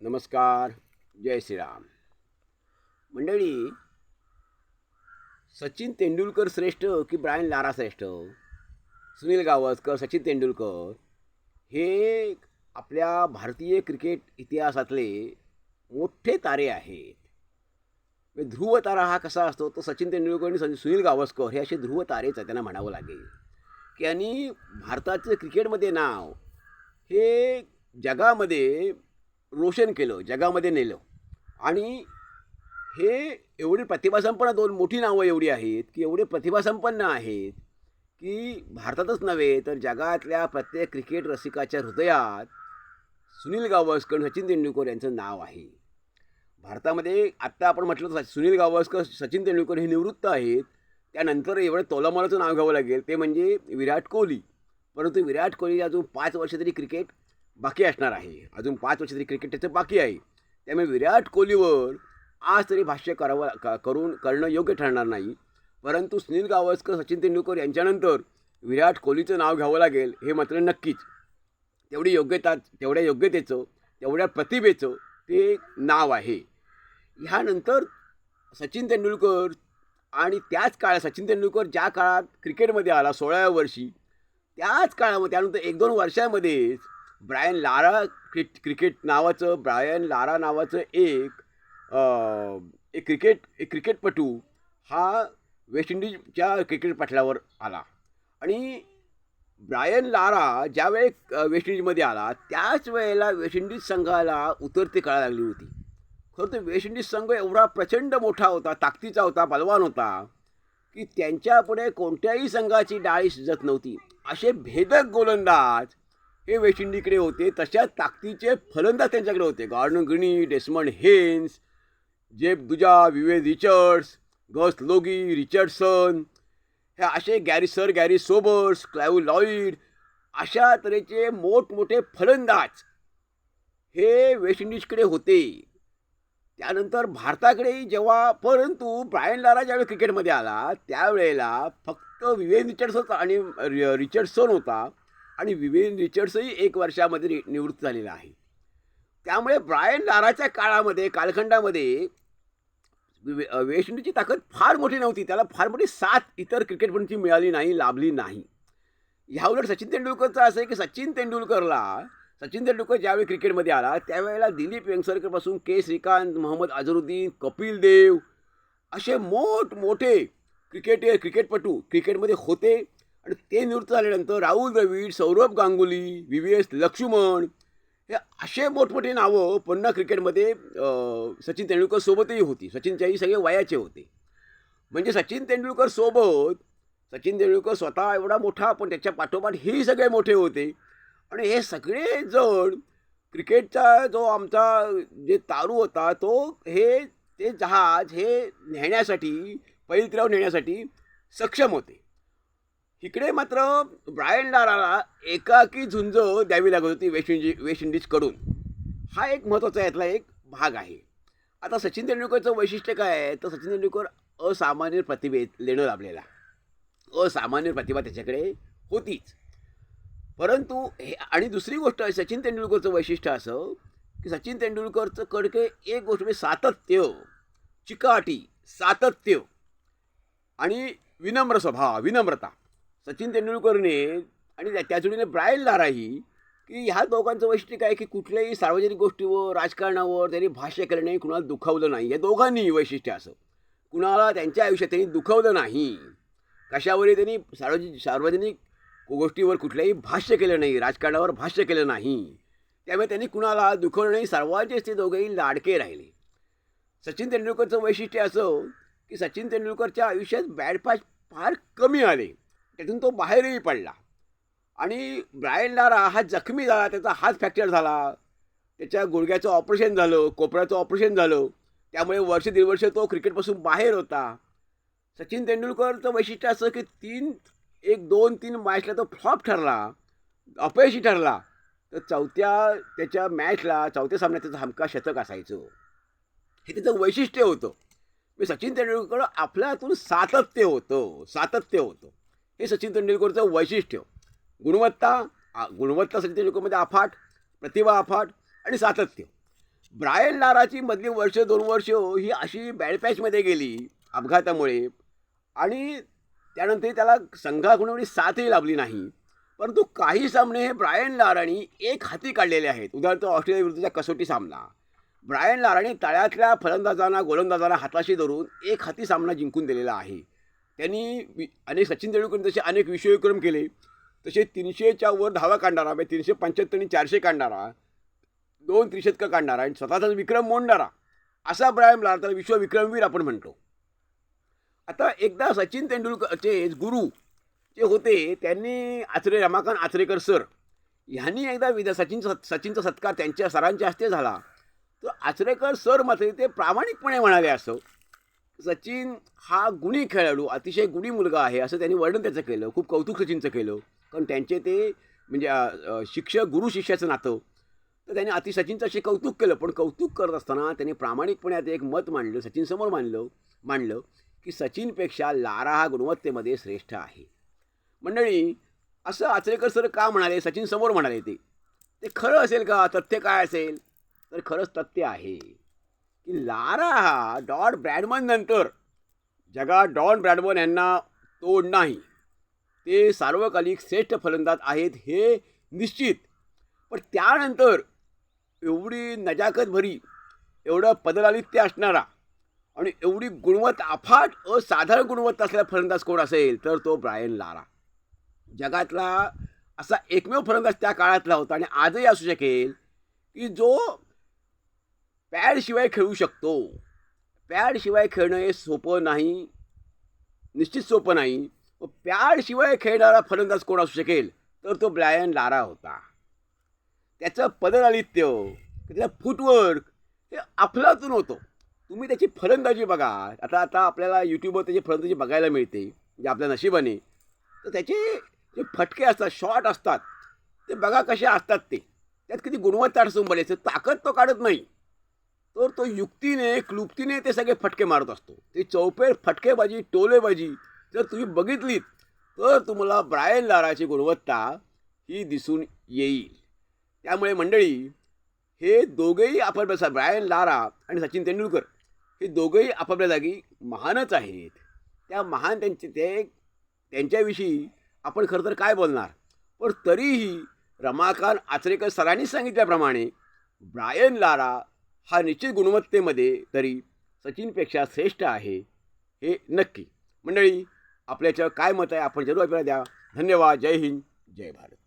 नमस्कार जय श्रीराम. मंडळी सचिन तेंडुलकर श्रेष्ठ की ब्रायन लारा श्रेष्ठ? सुनील गावस्कर सचिन तेंडुलकर हे आपल्या भारतीय क्रिकेट इतिहासातले मोठे तारे आहेत. म्हणजे ध्रुव तारा हा कसा असतो? तो सचिन तेंडुलकर आणि सुनील गावस्कर हे असे ध्रुव तारेच आहेत त्यांना म्हणावं लागेल. की आणि भारताचं क्रिकेटमध्ये नाव हे जगामध्ये रोशन केलं जगामध्ये नेलं. आणि हे एवढी प्रतिभासंपन्न दोन मोठी नावं एवढी आहेत की एवढे प्रतिभासंपन्न आहेत की भारतातच नव्हे तर जगातल्या प्रत्येक क्रिकेट रसिकाच्या हृदयात सुनील गावस्कर सचिन तेंडुलकर यांचं नाव आहे. भारतामध्ये आत्ता आपण म्हटलं तर सुनील गावस्कर सचिन तेंडुलकर हे निवृत्त आहेत. त्यानंतर एवढं तोलामोलाचं नाव घ्यावं लागेल ते म्हणजे विराट कोहली. परंतु विराट कोहली अजून पाच वर्ष तरी क्रिकेट बाकी असणार आहे. अजून पाच वर्ष तरी क्रिकेट त्याचं बाकी आहे. त्यामुळे विराट कोहलीवर आज तरी भाष्य करावं करून करणं योग्य ठरणार नाही. परंतु सुनील गावस्कर सचिन तेंडुलकर यांच्यानंतर विराट कोहलीचं नाव घ्यावं लागेल हे मात्र नक्कीच. तेवढी योग्यता तेवढ्या योग्यतेचं तेवढ्या प्रतिभेचं ते नाव आहे. ह्यानंतर सचिन तेंडुलकर आणि त्याच काळात सचिन तेंडुलकर ज्या काळात क्रिकेटमध्ये आला सोळाव्या वर्षी त्याच काळामध्ये त्यानंतर एक दोन वर्षामध्येच ब्रायन लारा क्रिक क्रिकेट नावाचं ब्रायन लारा नावाचं एक एक क्रिकेट एक क्रिकेटपटू हा वेस्ट इंडिजच्या क्रिकेट पटलावर आला. आणि ब्रायन लारा ज्यावेळी वेस्ट इंडिजमध्ये आला त्याच वेळेला वेस्ट इंडिज संघाला उतरती कळा लागली होती. खरं तर वेस्ट इंडिज संघ एवढा प्रचंड मोठा होता ताकदीचा होता बलवान होता की त्यांच्यापुढे कोणत्याही संघाची डाळी शिजत नव्हती. असे भेदक गोलंदाज हे वेस्ट इंडिजकडे होते तशा ताकदीचे फलंदाज त्यांच्याकडे होते. Gordon Greenidge Desmond Haynes Jeff Dujon Viv Richards Gus Logie Richardson हे असे Garry Sir Garry Sobers Clive Lloyd अशा तऱ्हेचे मोठमोठे फलंदाज हे वेस्ट इंडिजकडे होते. त्यानंतर भारताकडेही जेव्हा परंतु ब्रायन लारा ज्यावेळी क्रिकेटमध्ये आला त्यावेळेला फक्त विवेन रिचर्डसन आणि रि- रिचर्डसन होता. आणि विवेन रिचर्ड्सही एक वर्षामध्ये नि- निवृत्त झालेला आहे. त्यामुळे ब्रायन लाराच्या काळामध्ये कालखंडामध्ये वेस्ट इंडिजची ताकद फार मोठी नव्हती. त्याला फार मोठी साथ इतर क्रिकेटपटूंची मिळाली नाही लाभली नाही. ह्याउलट सचिन तेंडुलकरचं असं आहे की सचिन तेंडुलकरला सचिन तेंडुलकर ज्यावेळी क्रिकेटमध्ये आला त्यावेळेला दिलीप वेंगसरकरपासून के. श्रीकांत मोहम्मद अझरुद्दीन कपिल देव असे मोठमोठे क्रिकेटर क्रिकेटपटू क्रिकेटमध्ये होते. आणि ते निवृत्त झाल्यानंतर Rahul Dravid Sourav Ganguly V V S Laxman हे असे मोठमोठे नावं पुन्हा क्रिकेटमध्ये सचिन तेंडुलकर सोबतही होती. सचिनच्याही सगळे वयाचे होते. म्हणजे सचिन तेंडुलकर सोबत सचिन तेंडुलकर स्वतः एवढा मोठा पण त्याच्या पाठोपाठ हेही सगळे मोठे होते. आणि हे सगळे जण क्रिकेटचा जो आमचा जे तारू होता तो हे ते जहाज हे नेण्यासाठी पैलतीरावर नेण्यासाठी सक्षम होते. इकडे मात्र ब्रायन डाराला एकाकी झुंज द्यावी लागत होती वेस्ट इंडिज वेस्ट इंडिजकडून हा एक महत्त्वाचा यातला एक भाग आहे. आता सचिन तेंडुलकरचं वैशिष्ट्य काय आहे? तर सचिन तेंडुलकर असामान्य प्रतिभेत लेणं लाभलेला. असामान्य प्रतिभा त्याच्याकडे होतीच. परंतु हे आणि दुसरी गोष्ट सचिन तेंडुलकरचं वैशिष्ट्य असं की सचिन तेंडुलकरचं कडके एक गोष्ट म्हणजे सातत्य चिकाटी सातत्य आणि विनम्र स्वभाव विनम्रता. सचिन तेंडुलकरने आणि त्या- त्या जोडीने ब्रायल लाराही की ह्या दोघांचं वैशिष्ट्य काय की कुठल्याही सार्वजनिक गोष्टीवर राजकारणावर त्यांनी भाष्य केलं नाही कुणाला दुखावलं नाही. या दोघांनी वैशिष्ट्य असं. कुणाला त्यांच्या आयुष्यात त्यांनी दुखावलं नाही. कशावरही त्यांनी सार्वजनिक सार्वजनिक गोष्टीवर कुठल्याही भाष्य केलं नाही राजकारणावर भाष्य केलं नाही. त्यामुळे त्यांनी कुणाला दुखवलं नाही सर्वांचेच ते दोघेही लाडके राहिले. सचिन तेंडुलकरचं वैशिष्ट्य असं की सचिन तेंडुलकरच्या आयुष्यात बॅडपाच फार कमी आले. त्यातून तो बाहेरही पडला. आणि ब्रायन लारा हा जखमी झाला त्याचा हात फ्रॅक्चर झाला. त्याच्या गुडघ्याचं ऑपरेशन झालं कोपऱ्याचं ऑपरेशन झालं. त्यामुळे वर्ष दीड वर्ष तो क्रिकेटपासून बाहेर होता. सचिन तेंडुलकरचं वैशिष्ट्य असं की तीन एक दोन तीन मॅचला तो फ्लॉप ठरला. अपयशी ठरला. तर चौथ्या त्याच्या मॅचला चौथ्या सामन्यात त्याचं हमका शतक असायचं. हे त्याचं वैशिष्ट्य होतं. मी सचिन तेंडुलकर आपल्यातून सातत्य होतं सातत्य होतं. हे सचिन तेंडुलकरचं वैशिष्ट्य. गुणवत्ता गुणवत्ता सचिन तेंडुलकरमध्ये अफाट प्रतिभा अफाट आणि सातत्य. ब्रायन लाराची मधली वर्ष दोन वर्ष ही अशी बॅड पॅचमध्ये गेली अपघातामुळे. आणि त्यानंतर त्याला संघाकडून एवढी साथही लाभली नाही. परंतु काही सामने हे ब्रायन लाराने एक हाती काढलेले आहेत. उदाहरणार्थ ऑस्ट्रेलिया विरुद्धचा कसोटी सामना. ब्रायन लाराने तळ्यातल्या फलंदाजांना गोलंदाजांना हाताशी धरून एक हाती सामना जिंकून दिलेला आहे. त्यांनी वि अनेक सचिन तेंडुलकर जसे अनेक विश्वविक्रम केले. तसे तीनशेच्या वर धावा काढणारा म्हणजे तीनशे पंच्याहत्तर आणि चारशे काढणारा दोन त्रिशतकं काढणारा आणि स्वतःचा विक्रम मोडणारा असा ब्रायम लारा त्याला विश्वविक्रमवीर आपण म्हणतो. आता एकदा सचिन तेंडुलकरचे गुरु जे होते त्यांनी आचरे रमाकांत आचरेकर सर ह्यांनी एकदा विद्या सचिनचा सचिनचा सत्कार त्यांच्या सरांच्या हस्ते झाला. तर आचरेकर सर मात्र ते प्रामाणिकपणे म्हणाले असं सचिन हा गुणी खेळाडू अतिशय गुणी मुलगा आहे असं त्यांनी वर्णन त्याचं केलं. खूप कौतुक सचिनचं केलं. कारण त्यांचे ते म्हणजे शिक्षक गुरु शिष्याचं नातं. तर त्यांनी अति सचिनचं असे कौतुक केलं. पण कौतुक करत असताना त्यांनी प्रामाणिकपणे आता एक मत मांडलं सचिनसमोर मांडलं मांडलं की सचिनपेक्षा लारा हा गुणवत्तेमध्ये श्रेष्ठ आहे. मंडळी असं आचरेकर सर का म्हणाले? सचिन समोर म्हणाले ते. ते खरं असेल का? तथ्य काय असेल? तर खरंच तथ्य आहे. की लारा हा डॉन ब्रॅडमन नंतर. जगात डॉन ब्रॅडमन यांना तोड नाही. ते सार्वकालिक श्रेष्ठ फलंदाज आहेत हे निश्चित. पण त्यानंतर एवढी नजाकत भरी एवढं पदलालित्य असणारा आणि एवढी गुणवत्ता अफाट असाधारण गुणवत्ता असलेला फलंदाज कोण असेल तर तो ब्रायन लारा. जगातला असा एकमेव फलंदाज त्या काळातला होता आणि आजही असू शकेल की जो पॅडशिवाय खेळू शकतो. पॅडशिवाय खेळणं हे सोपं नाही निश्चित सोपं नाही. व पॅडशिवाय खेळणारा फलंदाज कोण असू शकेल? तर तो ब्रायन लारा होता. त्याचं पदलालित्य त्याचं फुटवर्क हे अफलातून होतं. तुम्ही त्याची फलंदाजी बघा. आता आता आपल्याला यूट्यूबवर त्याची फलंदाजी बघायला मिळते जे आपल्या नशिबाने. तर त्याचे जे फटके असतात शॉट असतात ते बघा कसे असतात ते. त्यात किती गुणवत्ता असून बरेच ताकद तो काढत नाही. तर तो युक्तीने क्लुप्तीने ते सगळे फटके मारत असतो. ते चौपेर फटकेबाजी टोलेबाजी जर तुम्ही बघितलीत तर तुम्हाला ब्रायन लाराची गुणवत्ता ही दिसून येईल. त्यामुळे मंडळी हे दोघेही आपापल्या ब्रायन लारा आणि सचिन तेंडुलकर हे दोघेही आपापल्या जागी महानच आहेत. त्या महान त्यांचे ते त्यांच्याविषयी आपण खरं तर काय बोलणार? पण तरीही रमाकांत आचरेकर सरांनी सांगितल्याप्रमाणे ब्रायन लारा हा निश्चित गुणवत्तेमध्ये तरी सचिनपेक्षा श्रेष्ठ आहे हे नक्की. मंडळी आपल्याच्या काय मत आहे आपण जरूर आपल्याला द्या. धन्यवाद. जय हिंद. जय भारत.